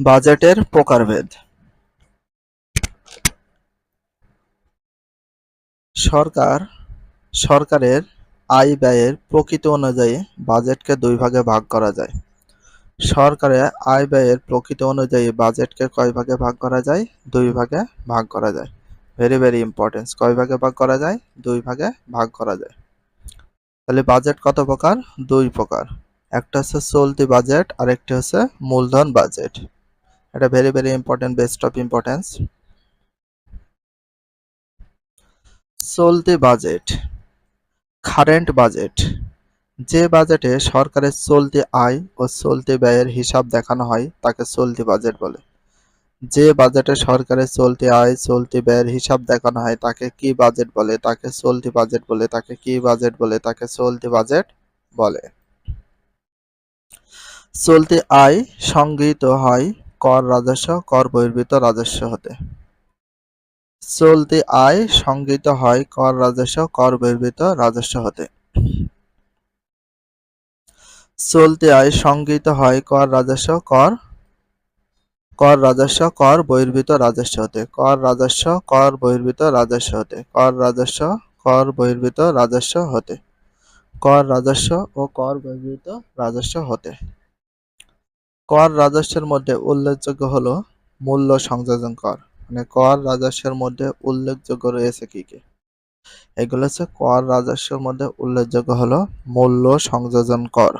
বাজেটের প্রকারভেদ। সরকার, সরকারের আয় ব্যয়ের প্রকৃতি অনুযায়ী বাজেটকে দুই ভাগে ভাগ করা যায়। সরকারের আয় ব্যয়ের প্রকৃতি অনুযায়ী বাজেটকে কয় ভাগে ভাগ করা যায়? দুই ভাগে ভাগ করা যায়। ভেরি ভেরি ইম্পর্টেন্স কয় ভাগে ভাগ করা যায়? দুই ভাগে ভাগ করা যায়। তাহলে বাজেট কত প্রকার? দুই প্রকার। একটা হচ্ছে চলতি বাজেট আর একটি হচ্ছে মূলধন বাজেট। এটা very very important best of importance চলতি বাজেট কারেন্ট বাজেট যে বাজেটে সরকারের চলতি আয় ও চলতি ব্যয়ের হিসাব দেখানো হয়, তাকে চলতি বাজেট বলে। যে বাজেটে সরকারের চলতি আয়, চলতি ব্যয়ের হিসাব দেখানো হয়, তাকে কি বাজেট বলে, তাকে চলতি বাজেট বলে, তাকে কি বাজেট বলে, তাকে চলতি বাজেট বলে। চলতি আয় সংগৃহীত হয় কর রাজস্ব, কর বহির্ভূত রাজস্ব হতে। চলতি আয় সংগৃহীত হয় কর রাজস্ব, কর বহির্ভূত রাজস্ব হতে। চলতি আয় সংগৃহীত হয় কর রাজস্ব, কর কর রাজস্ব, কর বহির্ভূত রাজস্ব হতে। কর রাজস্ব, কর বহির্ভূত রাজস্ব হতে। কর রাজস্ব, কর বহির্ভূত রাজস্ব হতে। কর রাজস্ব ও কর বহির্ভূত রাজস্ব হতে। কর রাজস্বের মধ্যে উল্লেখযোগ্য হলো মূল্য সংযোজন কর। মানে কর রাজস্বের মধ্যে উল্লেখযোগ্য রয়েছে কি কি? এগুলো হচ্ছে কর রাজস্বের মধ্যে উল্লেখযোগ্য হলো মূল্য সংযোজন কর।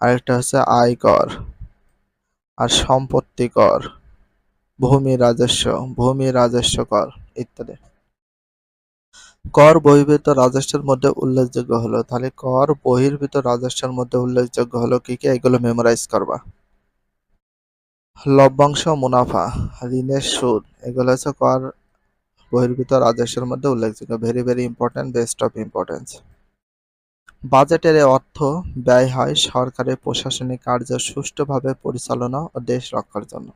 আরেকটা হচ্ছে আয় কর আর সম্পত্তি কর। ভূমি রাজস্ব ভূমি রাজস্ব কর ইত্যাদি। কর বহির্ভূত রাজস্বের মধ্যে উল্লেখযোগ্য হলো। তাহলে কর বহির্ভূত রাজস্বের মধ্যে উল্লেখযোগ্য হলো কি কি? এগুলো মেমোরাইজ করবা। লভ্যাংশ মুনাফা, ঋণের সুদ, এগুলো হচ্ছে কর বহির্ভূত রাজস্বের মধ্যে উল্লেখযোগ্য। Very very important best of importance বাজেটের অর্থ ব্যয় হয় সরকারের প্রশাসনিক কার্য সুষ্ঠুভাবে পরিচালনা ও দেশ রক্ষার জন্য।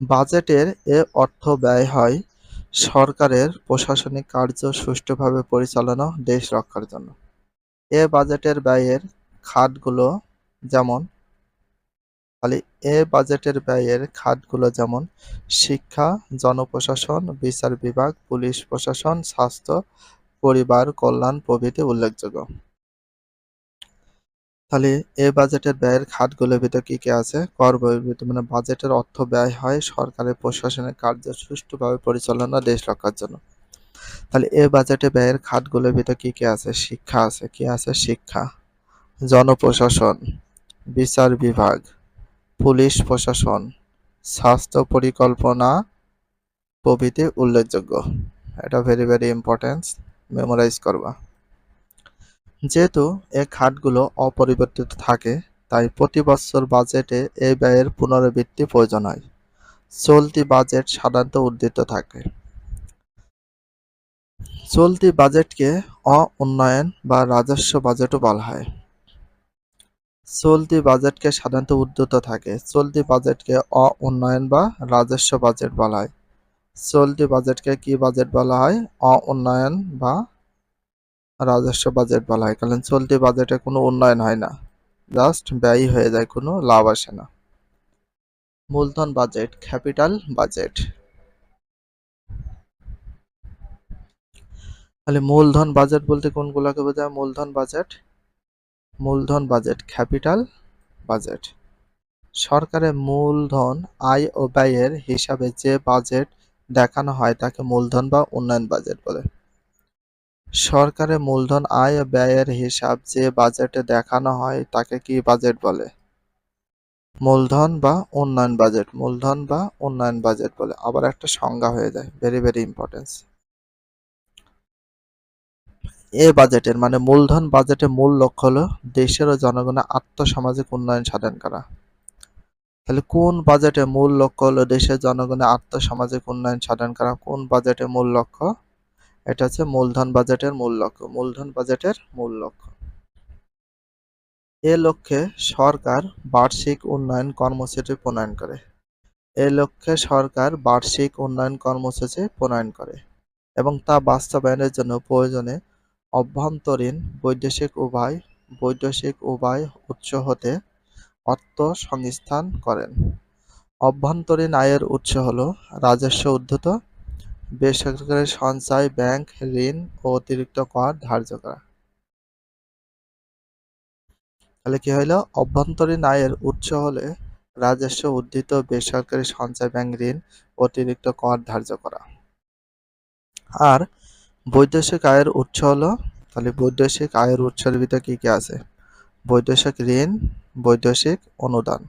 বাজেটের এ অর্থ ব্যয় হয় সরকারের প্রশাসনিক কার্য সুষ্ঠুভাবে পরিচালনা দেশ রক্ষার জন্য। এ বাজেটের ব্যয়ের খাতগুলো যেমন, খালি এ বাজেটের ব্যয়ের খাতগুলো যেমন, শিক্ষা, জনপ্রশাসন, বিচার বিভাগ, পুলিশ প্রশাসন, স্বাস্থ্য, পরিবার কল্যাণ প্রভৃতি উল্লেখযোগ্য। তাহলে এ বাজেটের ব্যয়ের খাতগুলোর ভিতর কি কি আছে? কর বহির্ভূত মানে বাজেটের অর্থ ব্যয় হয় সরকারের প্রশাসনের কার্য সুষ্ঠুভাবে পরিচালনা দেশ রক্ষার জন্য। তাহলে এ বাজেটে ব্যয়ের খাতগুলোর ভিতর কি কি আছে? শিক্ষা আছে, কি আছে? শিক্ষা, জনপ্রশাসন, বিচার বিভাগ, পুলিশ প্রশাসন, স্বাস্থ্য পরিকল্পনা, প্রভৃতি উল্লেখযোগ্য। এটা ভেরি ভেরি ইম্পর্টেন্স মেমোরাইজ করবা। যেহেতু এই খাতগুলো অপরিবর্তিত থাকে, তাই প্রতি বছর বাজেটে এই ব্যয়ের পুনরাবৃত্তি প্রয়োজন হয়। চলতি বাজেট সাধারণত উদ্ধৃত থাকে। চলতি বাজেটকে অ উন্নয়ন বা রাজস্ব বাজেটও বলা হয়। চলতি বাজেটকে সাধারণত উদ্ধৃত থাকে। চলতি বাজেটকে অ উন্নয়ন বা রাজস্ব বাজেট বলা হয়। চলতি বাজেটকে কি বাজেট বলা হয়? অ উন্নয়ন বা রাজস্ব বাজেট বলা হয়। কারণ চলতি বাজেটে কোনো উন্নয়ন হয় না। জাস্ট ব্যয় হয়ে যায়, কোনো লাভ আসে না। মূলধন বাজেট ক্যাপিটাল বাজেট তাহলে মূলধন বাজেট বলতে কোনগুলোকে বোঝায়? মূলধন বাজেট মূলধন বাজেট ক্যাপিটাল বাজেট সরকারের মূলধন, আয় ও ব্যয়ের হিসাবে যে বাজেট দেখানো হয়, তাকে মূলধন বা উন্নয়ন বাজেট বলে। সরকারের মূলধন আয় ব্যয়ের হিসাব যে বাজেটে দেখানো হয়, তাকে কি বাজেট বলে? মূলধন বা উন্নয়ন বাজেট। মূলধন বা উন্নয়ন বাজেট বলে। আবার একটা সংজ্ঞা হয়ে যায়। ভেরি ভেরি ইম্পর্টেন্স এ বাজেটের মানে মূলধন বাজেটের মূল লক্ষ্য হলো দেশের ও জনগণের আর্থসামাজিক উন্নয়ন সাধন করা। তাহলে কোন বাজেটের মূল লক্ষ্য হলো দেশের জনগণের আর্থসামাজিক উন্নয়ন সাধন করা? কোন বাজেটের মূল লক্ষ্য? এটা হচ্ছে মূলধন বাজেটের মূল লক্ষ্য, মূলধন বাজেটের মূল লক্ষ্য। এ লক্ষ্যে সরকার বার্ষিক উন্নয়ন কর্মসূচি প্রণয়ন করে। এ লক্ষ্যে সরকার বার্ষিক উন্নয়ন কর্মসূচি প্রণয়ন করে এবং তা বাস্তবায়নের জন্য প্রয়োজনে অভ্যন্তরীণ বৈদেশিক উভয় বৈদেশিক উভয় উৎস হতে অর্থ সংস্থান করেন। অভ্যন্তরীণ আয়ের উৎস হলো রাজস্ব উদ্ধৃত বেসরকারি সঞ্চয় ব্যাংক ঋণ ও অতিরিক্ত কর ধার্য করা। তাহলে কি হইল? অভ্যন্তরীণ আয়ের উৎস হলে রাজস্ব উদ্ধৃত বেসরকারি সঞ্চয় ব্যাংক ঋণ অতিরিক্ত কর ধার্য করা। আর বৈদেশিক আয়ের উৎস হলো, তাহলে বৈদেশিক আয়ের উৎসের ভিতরে কি কি আছে? বৈদেশিক ঋণ, বৈদেশিক অনুদান।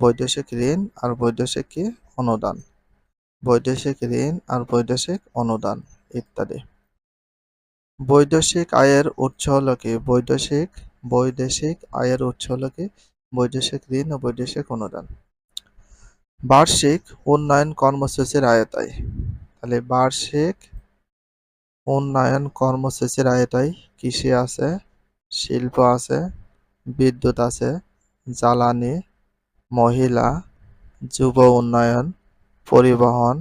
বৈদেশিক ঋণ আর বৈদেশিক কি? অনুদান। বৈদেশিক ঋণ আর বৈদেশিক অনুদান ইত্যাদি। বৈদেশিক আয়ের উৎস হল কি? বৈদেশিক বৈদেশিক আয়ের উৎস হল কি? বৈদেশিক ঋণ ও বৈদেশিক অনুদান। বার্ষিক উন্নয়ন কর্মসূচির আয়তায়। তাহলে বার্ষিক উন্নয়ন কর্মসূচির আয়তায় কৃষি আছে, শিল্প আছে, বিদ্যুৎ আছে, জ্বালানি, মহিলা, যুব উন্নয়ন পরিবহন,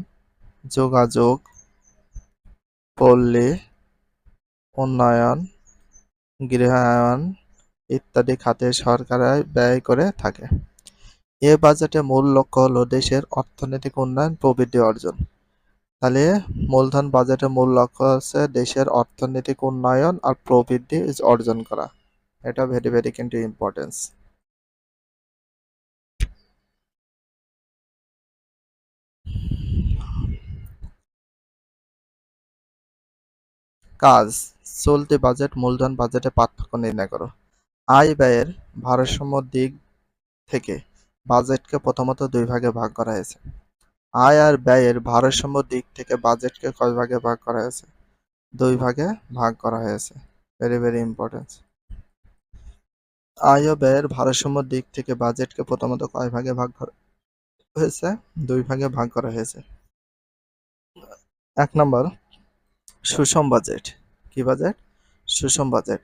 যোগাযোগ, পল্লী, উন্নয়ন, গৃহায়ন ইত্যাদি খাতে সরকার ব্যয় করে থাকে। এ বাজেটে মূল লক্ষ্য হলো দেশের অর্থনৈতিক উন্নয়ন, প্রবৃদ্ধি অর্জন। তাহলে মূলধন বাজেটের মূল লক্ষ্য হচ্ছে দেশের অর্থনৈতিক উন্নয়ন আর প্রবৃদ্ধি অর্জন করা। এটা ভেরি ভেরি কিন্তু ইম্পর্টেন্স কাজ, চলতি বাজেট, মূলধন বাজেটে পার্থক্য নির্ণয় করো। আয় ব্যয়ের ভারসাম্য দিক থেকে বাজেটকে প্রথমত দুই ভাগে ভাগ করা হয়েছে। আয় আর ব্যয়ের ভারসাম্য দিক থেকে বাজেটকে কয় ভাগে ভাগ করা হয়েছে? দুই ভাগে ভাগ করা হয়েছে। ভেরি ভেরি ইম্পর্টেন্ট আয় ও ব্যয়ের ভারসাম্য দিক থেকে বাজেটকে প্রথমত কয় ভাগে ভাগ করা, হয়েছে? দুই ভাগে ভাগ করা হয়েছে। এক নম্বর সুষম বাজেট। কি বাজেট? সুষম বাজেট।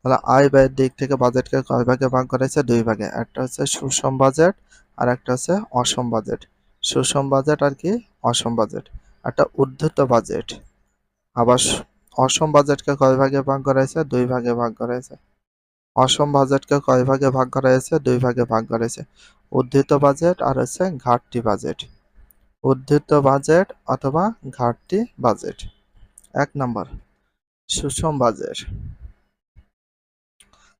তাহলে আয় ব্যয়ের দিক থেকে বাজেটকে কয় ভাগে ভাগ করা হয়েছে দুই ভাগে। একটা হচ্ছে সুষম বাজেট আর একটা হচ্ছে অসম বাজেট। সুষম বাজেট আর কি? অসম বাজেট। একটা উদ্ধৃত বাজেট। আবার অসম বাজেটকে কয় ভাগে ভাগ করা হয়েছে দুই ভাগে ভাগ করা হয়েছে অসম বাজেটকে কয় ভাগে ভাগ করা হয়েছে দুই ভাগে ভাগ করা হয়েছে উদ্ধৃত বাজেট আর হচ্ছে ঘাটতি বাজেট। উদ্ধৃত বাজেট অথবা ঘাটতি বাজেট। এক নম্বর, সুষম বাজেট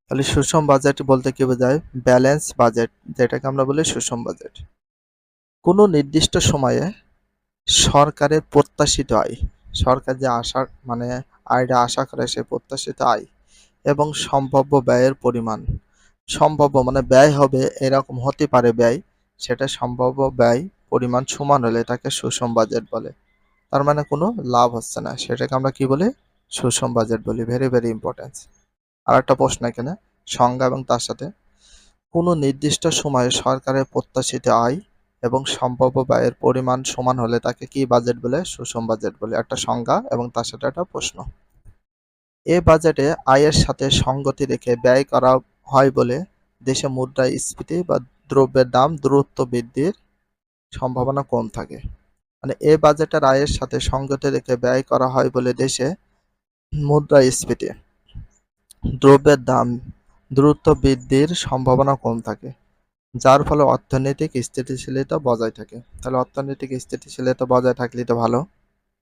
তাহলে সুষম বাজেট বলতে কি বোঝায়? ব্যালেন্স বাজেট যেটাকে আমরা বলি সুষম বাজেট কোনো নির্দিষ্ট সময়ে সরকারের প্রত্যাশিত আয়, সরকার যে আশা মানে আয়টা আশা করে সে প্রত্যাশিত আয় এবং সম্ভাব্য ব্যয়ের পরিমাণ, সম্ভাব্য মানে ব্যয় হবে এরকম হতে পারে ব্যয়, সেটা সম্ভাব্য ব্যয় পরিমাণ সমান হলে তাকে সুষম বাজেট বলে। তার মানে কোনো লাভ হচ্ছে না। সেটাকে আমরা কি বলি? সুষম বাজেট বলি। ভেরি ভেরি ইম্পর্টেন্স আর একটা প্রশ্ন এখানে, সংজ্ঞা এবং তার সাথে। কোনো নির্দিষ্ট সময়ে সরকারের প্রত্যাশিত আয় এবং সম্ভাব্য ব্যয়ের পরিমাণ সমান হলে তাকে কি বাজেট বলে? সুষম বাজেট বলে। একটা সংজ্ঞা এবং তার সাথে একটা প্রশ্ন। এ বাজেটে আয়ের সাথে সঙ্গতি রেখে ব্যয় করা হয় বলে দেশে মুদ্রাস্ফীতি বা দ্রব্যের দাম দ্রুত বৃদ্ধির সম্ভাবনা কম থাকে। মানে এ বাজেটের আয়ের সাথে সংগতি রেখে ব্যয় করা হয় বলে দেশে মুদ্রাস্ফীতি দ্রব্যের দাম দ্রুত বৃদ্ধির সম্ভাবনা কম থাকে, যার ফলে অর্থনৈতিক স্থিতিশীলতা বজায় থাকে। তাহলে অর্থনৈতিক স্থিতিশীলতা বজায় থাকলে তো ভালো।